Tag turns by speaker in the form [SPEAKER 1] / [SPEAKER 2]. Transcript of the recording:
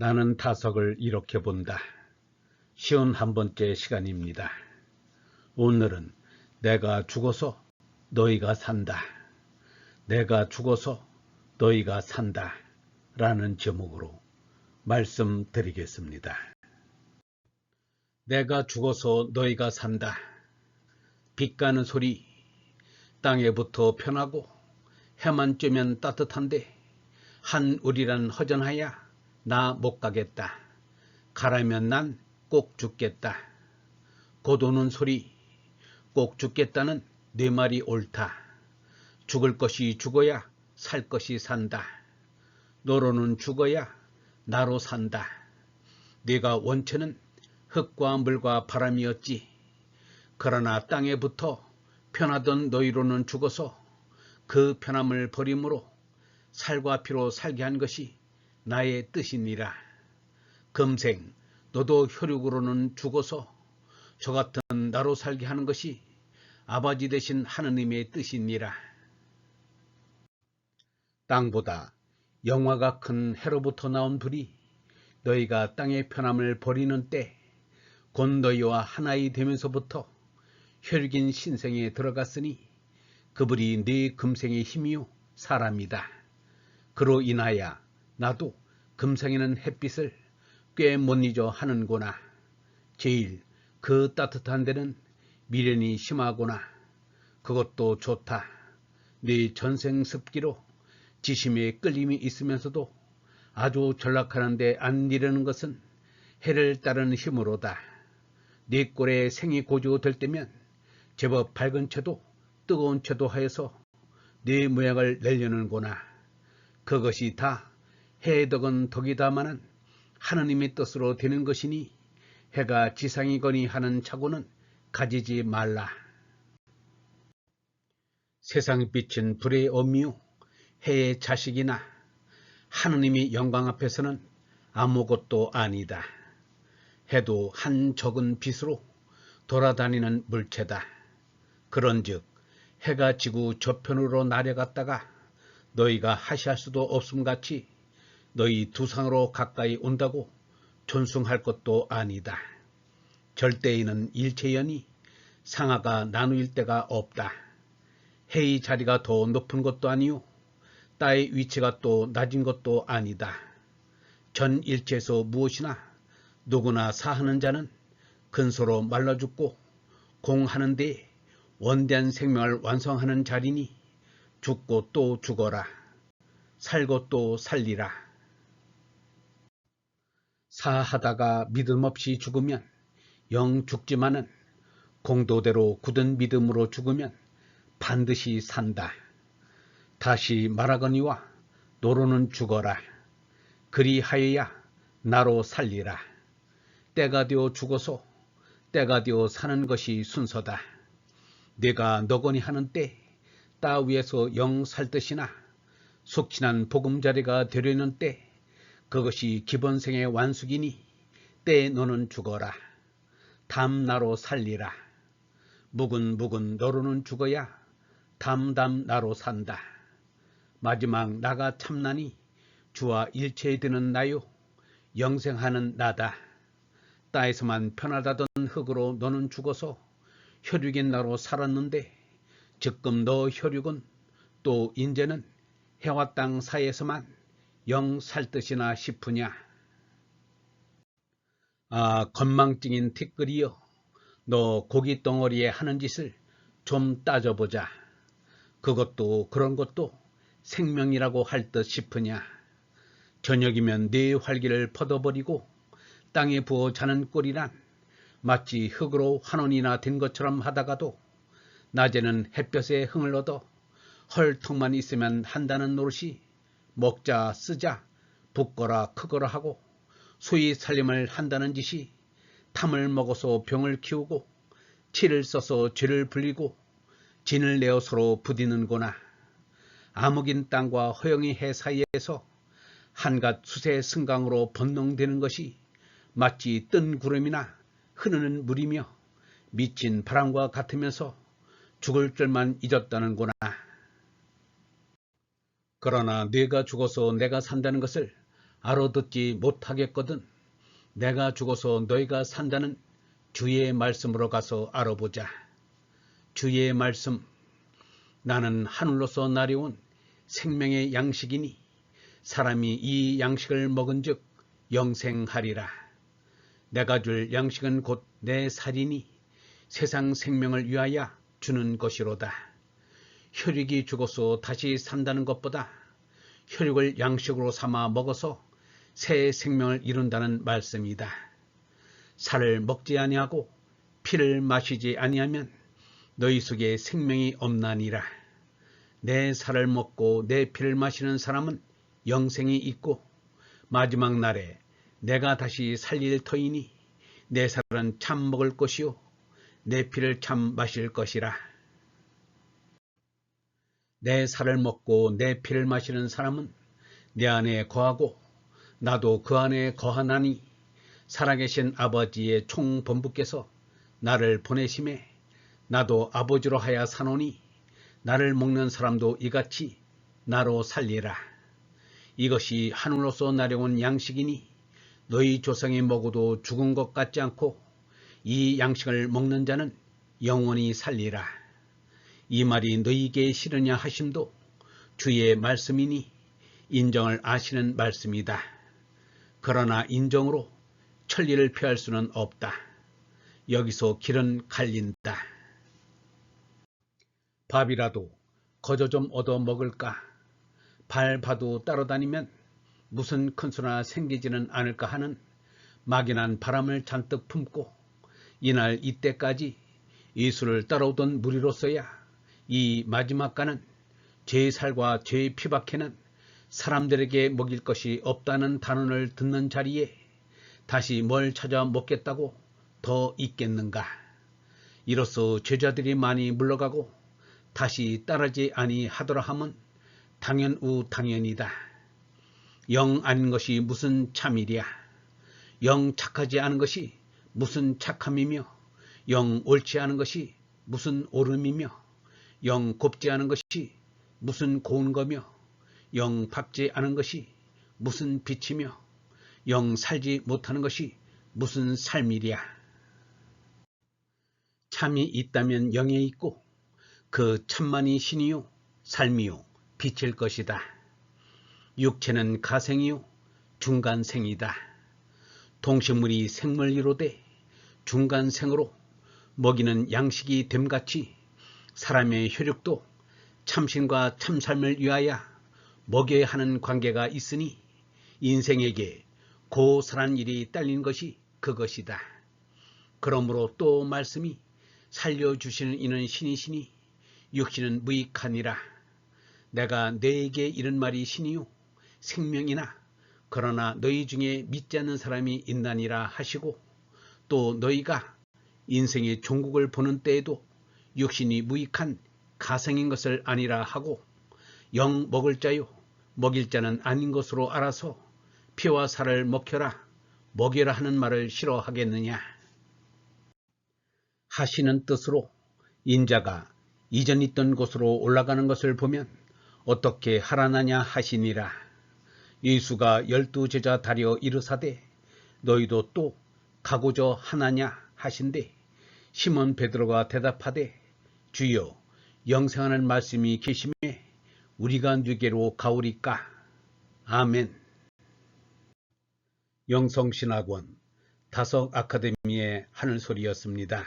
[SPEAKER 1] 나는 타석을 이렇게 본다. 쉬운 한 번째 시간입니다. 오늘은 내가 죽어서 너희가 산다. 내가 죽어서 너희가 산다. 라는 제목으로 말씀드리겠습니다. 내가 죽어서 너희가 산다. 빛 가는 소리 땅에 붙어 편하고 해만 쬐면 따뜻한데 한 우리란 허전하야 나 못 가겠다. 가라면 난 꼭 죽겠다. 곧 오는 소리 꼭 죽겠다는 네 말이 옳다. 죽을 것이 죽어야 살 것이 산다. 너로는 죽어야 나로 산다. 네가 원체는 흙과 물과 바람이었지. 그러나 땅에 붙어 편하던 너희로는 죽어서 그 편함을 버림으로 살과 피로 살게 한 것이 나의 뜻이니라. 금생 너도 혈육으로는 죽어서 저 같은 나로 살게 하는 것이 아버지 되신 하느님의 뜻이니라. 땅보다 영화가 큰 해로부터 나온 불이 너희가 땅의 편함을 버리는 때, 곧 너희와 하나이 되면서부터 혈긴 신생에 들어갔으니 그 불이 네 금생의 힘이요 사람이다. 그로 인하여 나도 금생에는 햇빛을 꽤 못 잊어 하는구나. 제일 그 따뜻한 데는 미련이 심하구나. 그것도 좋다. 네 전생 습기로 지심에 끌림이 있으면서도 아주 전락하는데 안 이르는 것은 해를 따르는 힘으로다. 네 꼴에 생이 고조될 때면 제법 밝은 채도 뜨거운 채도 하여서 네 모양을 내려는구나. 그것이 다 해덕은 덕이다마는 하느님의 뜻으로 되는 것이니 해가 지상이거니 하는 착오는 가지지 말라. 세상 빛은 불의 엄미요 해의 자식이나 하느님이 영광 앞에서는 아무것도 아니다. 해도 한 적은 빛으로 돌아다니는 물체다. 그런즉 해가 지구 저편으로 날아갔다가 너희가 하시할 수도 없음 같이 너희 두상으로 가까이 온다고 존숭할 것도 아니다. 절대인은 일체연이 상하가 나누일 때가 없다. 해의 자리가 더 높은 것도 아니요 따의 위치가 또 낮은 것도 아니다. 전 일체에서 무엇이나 누구나 사하는 자는 근소로 말라 죽고 공하는 데 원대한 생명을 완성하는 자리니 죽고 또 죽어라. 살고 또 살리라. 사하다가 믿음 없이 죽으면 영 죽지만은 공도대로 굳은 믿음으로 죽으면 반드시 산다. 다시 말하거니와 너로는 죽어라. 그리하여야 나로 살리라. 때가 되어 죽어서 때가 되어 사는 것이 순서다. 내가 너거니 하는 때 따위에서 영 살듯이나 속친한 보금자리가 되려는 때 그것이 기본생의 완숙이니 때에 너는 죽어라. 담 나로 살리라. 묵은묵은 너로는 죽어야 담담 나로 산다. 마지막 나가 참나니 주와 일체에 드는 나요 영생하는 나다. 땅에서만 편하다던 흙으로 너는 죽어서 혈육인 나로 살았는데 즉금 너 혈육은 또 인제는 해와 땅 사이에서만 영 살듯이나 싶으냐. 아 건망증인 티끌이여 너 고기 덩어리에 하는 짓을 좀 따져보자. 그것도 그런 것도 생명이라고 할 듯 싶으냐. 저녁이면 네 활기를 퍼둬버리고 땅에 부어 자는 꼴이란 마치 흙으로 환원이나 된 것처럼 하다가도 낮에는 햇볕에 흥을 얻어 헐 턱만 있으면 한다는 노릇이 먹자 쓰자 붓거라 크거라 하고 소위 살림을 한다는 짓이 탐을 먹어서 병을 키우고 치를 써서 죄를 불리고 진을 내어 서로 부디는구나. 암흑인 땅과 허영의 해 사이에서 한갓 수세 승강으로 번농되는 것이 마치 뜬 구름이나 흐르는 물이며 미친 바람과 같으면서 죽을 줄만 잊었다는구나. 그러나 내가 죽어서 내가 산다는 것을 알아듣지 못하겠거든 내가 죽어서 너희가 산다는 주의 말씀으로 가서 알아보자. 주의 말씀 나는 하늘로서 나려온 생명의 양식이니 사람이 이 양식을 먹은 즉 영생하리라. 내가 줄 양식은 곧 내 살이니 세상 생명을 위하여 주는 것이로다. 혈육이 죽어서 다시 산다는 것보다 혈육을 양식으로 삼아 먹어서 새 생명을 이룬다는 말씀이다. 살을 먹지 아니하고 피를 마시지 아니하면 너희 속에 생명이 없나니라. 내 살을 먹고 내 피를 마시는 사람은 영생이 있고 마지막 날에 내가 다시 살릴 터이니 내 살은 참 먹을 것이요 내 피를 참 마실 것이라. 내 살을 먹고 내 피를 마시는 사람은 내 안에 거하고 나도 그 안에 거하나니 살아계신 아버지의 총본부께서 나를 보내심에 나도 아버지로 하여 사노니 나를 먹는 사람도 이같이 나로 살리라. 이것이 하늘로서 나려온 양식이니 너희 조상이 먹어도 죽은 것 같지 않고 이 양식을 먹는 자는 영원히 살리라. 이 말이 너희에게 싫으냐 하심도 주의 말씀이니 인정을 아시는 말씀이다. 그러나 인정으로 천리를 피할 수는 없다. 여기서 길은 갈린다. 밥이라도 거저 좀 얻어 먹을까? 발 봐도 따라다니면 무슨 큰 수나 생기지는 않을까 하는 막연한 바람을 잔뜩 품고 이날 이때까지 예수를 따라오던 무리로서야 이 마지막 가는 제 살과 제 피밖에는 사람들에게 먹일 것이 없다는 단언을 듣는 자리에 다시 뭘 찾아 먹겠다고 더 있겠는가. 이로써 제자들이 많이 물러가고 다시 따르지 아니하더라 함은 당연우 당연이다. 영 아닌 것이 무슨 참이랴. 영 착하지 않은 것이 무슨 착함이며 영 옳지 않은 것이 무슨 옳음이며 영 곱지 않은 것이 무슨 고운 거며 영 밝지 않은 것이 무슨 빛이며 영 살지 못하는 것이 무슨 삶이랴. 참이 있다면 영에 있고 그 참만이 신이요 삶이요 빛일 것이다. 육체는 가생이요 중간생이다. 동식물이 생물 이로되 중간생으로 먹이는 양식이 됨같이 사람의 혈육도 참신과 참삶을 위하여 먹여야 하는 관계가 있으니 인생에게 고사란 일이 딸린 것이 그것이다. 그러므로 또 말씀이 살려주시는 이는 신이시니 육신은 무익하니라. 내가 너에게 이런 말이 신이요 생명이나 그러나 너희 중에 믿지 않는 사람이 있나니라 하시고 또 너희가 인생의 종국을 보는 때에도 육신이 무익한 가생인 것을 아니라 하고 영 먹을 자요 먹일 자는 아닌 것으로 알아서 피와 살을 먹혀라 먹여라 하는 말을 싫어하겠느냐? 하시는 뜻으로 인자가 이전 있던 곳으로 올라가는 것을 보면 어떻게 하라나냐 하시니라. 예수가 열두 제자 다려 이르사되 너희도 또 가고자 하나냐? 하신대 시몬 베드로가 대답하되 주여 영생하는 말씀이 계심에 우리가 누게로 가오리까 아멘 영성신학원 다석 아카데미의 하늘소리였습니다.